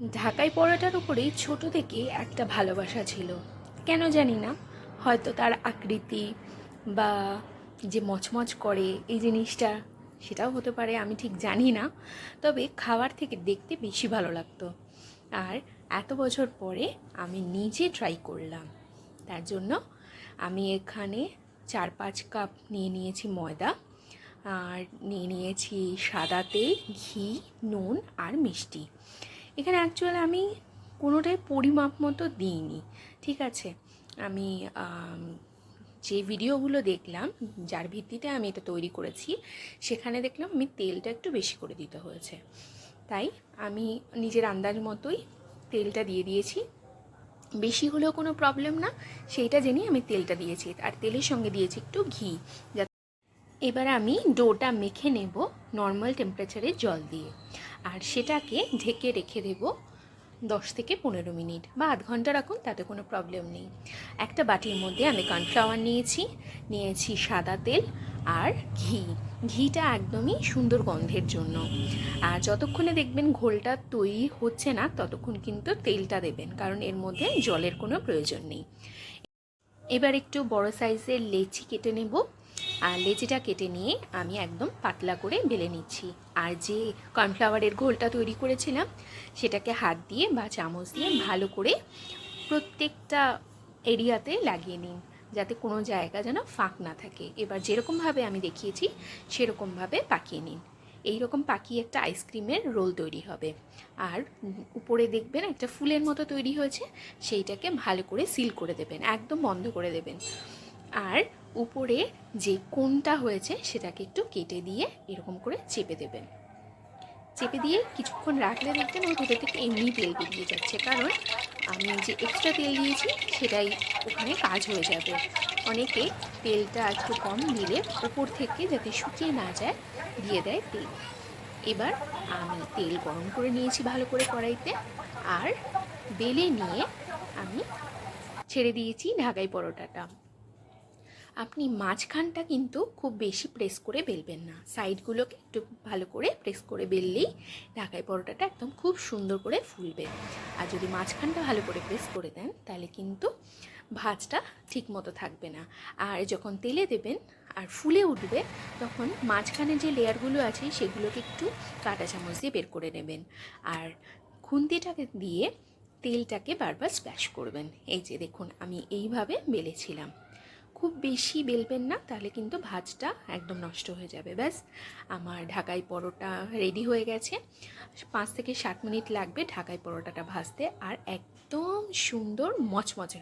ঢাকাই পরোটার উপরেই ছোট থেকে একটা ভালোবাসা ছিল। কেন জানি না, হয়তো তার আকৃতি বা যে মচমচ করে এই জিনিসটা, সেটাও হতে পারে, আমি ঠিক জানি না। তবে খাবার থেকে দেখতে বেশি ভালো লাগতো। আর এত বছর পরে আমি নিজে ট্রাই করলাম। তার জন্য আমি এখানে চার পাঁচ কাপ নিয়ে নিয়েছি ময়দা, আর নিয়ে নিয়েছি সাদা তেল ঘি, নুন আর মিষ্টি। এখানে অ্যাকচুয়ালি আমি কোনোটাই পরিমাপ মতো দিইনি, ঠিক আছে? আমি যে ভিডিওগুলো দেখলাম, যার ভিত্তিতে আমি এটা তৈরি করেছি, সেখানে দেখলাম আমি তেলটা একটু বেশি করে দিতে হয়েছে। তাই আমি নিজের আন্দাজ মতোই তেলটা দিয়ে দিয়েছি। বেশি হলেও কোনো প্রবলেম না, সেইটা জেনেই আমি তেলটা দিয়েছি। আর তেলের সঙ্গে দিয়েছি একটু ঘি, যাতে এবার আমি ডোটা মেখে নেব নর্মাল টেম্পারেচারে জল দিয়ে। আর সেটাকে ঢেকে রেখে দেব দশ থেকে পনেরো মিনিট বা আধ ঘণ্টা রাখুন, তাতে কোনো প্রবলেম নেই। একটা বাটির মধ্যে আমি কর্নফ্লাওয়ার নিয়েছি নিয়েছি সাদা তেল আর ঘি। ঘিটা একদমই সুন্দর গন্ধের জন্য। আর যতক্ষণে দেখবেন ঘোলটা তৈরি হচ্ছে না, ততক্ষণ কিন্তু তেলটা দেবেন, কারণ এর মধ্যে জলের কোনো প্রয়োজন নেই। এবার একটু বড় সাইজের লেচি কেটে নেব। আর লেচিটা কেটে নিয়ে আমি একদম পাতলা করে বেলে নিচ্ছি। আর যে কর্নফ্লাওয়ারের ঘোলটা তৈরি করেছিলাম, সেটাকে হাত দিয়ে বা চামচ দিয়ে ভালো করে প্রত্যেকটা এরিয়াতে লাগিয়ে নিন, যাতে কোনো জায়গা যেন ফাঁক না থাকে। এবার যেরকমভাবে আমি দেখিয়েছি, সেরকমভাবে পাকিয়ে নিন। এই রকম পাকিয়ে একটা আইসক্রিমের রোল তৈরি হবে। আর উপরে দেখবেন একটা ফুলের মতো তৈরি হয়েছে, সেইটাকে ভালো করে সিল করে দেবেন, একদম বন্ধ করে দেবেন। আর উপরে যে কোনটা হয়েছে সেটাকে একটু কেটে দিয়ে এরকম করে চেপে দেবেন। চেপে দিয়ে কিছুক্ষণ রাখলে দেখবেন ওর ভেতর থেকে এমনি তেল বেরিয়ে যাচ্ছে। কারণ আমি যে এক্সট্রা তেল দিয়েছি সেটাই ওখানে কাজ হয়ে যাবে। অনেকে তেলটা একটু কম দিলে উপর থেকে যাতে শুকিয়ে না যায়, দিয়ে দেয় তেল। এবার আমি তেল গরম করে নিয়েছি ভালো করে কড়াইতে। আর বেলে নিয়ে আমি ছেড়ে দিয়েছি ঢাকাই পরোটাটা। আপনি মাঝখানটা কিন্তু খুব বেশি প্রেস করে বেলবেন না। সাইডগুলোকে একটু ভালো করে প্রেস করে বেললেই ঢাকাই পরোটাটা একদম খুব সুন্দর করে ফুলবে। আর যদি মাঝখানটা ভালো করে প্রেস করে দেন, তাহলে কিন্তু ভাজটা ঠিক মতো থাকবে না। আর যখন তেলে দেবেন আর ফুলে উঠবে, তখন মাঝখানে যে লেয়ারগুলো আছে, সেগুলোকে একটু কাঁটা চামচ দিয়ে বের করে নেবেন। আর খুন্তিটাকে দিয়ে তেলটাকে বারবার স্প্ল্যাশ করবেন। এই যে দেখুন, আমি এইভাবে বেলেছিলাম। খুব বেশি বেলবেন না, তাহলে কিন্তু ভাজটা একদম নষ্ট হয়ে যাবে। ব্যাস, আমার ঢাকাই পরোটা রেডি হয়ে গেছে। পাঁচ থেকে সাত মিনিট লাগবে ঢাকাই পরোটাটা ভাজতে, আর একদম সুন্দর মচমচে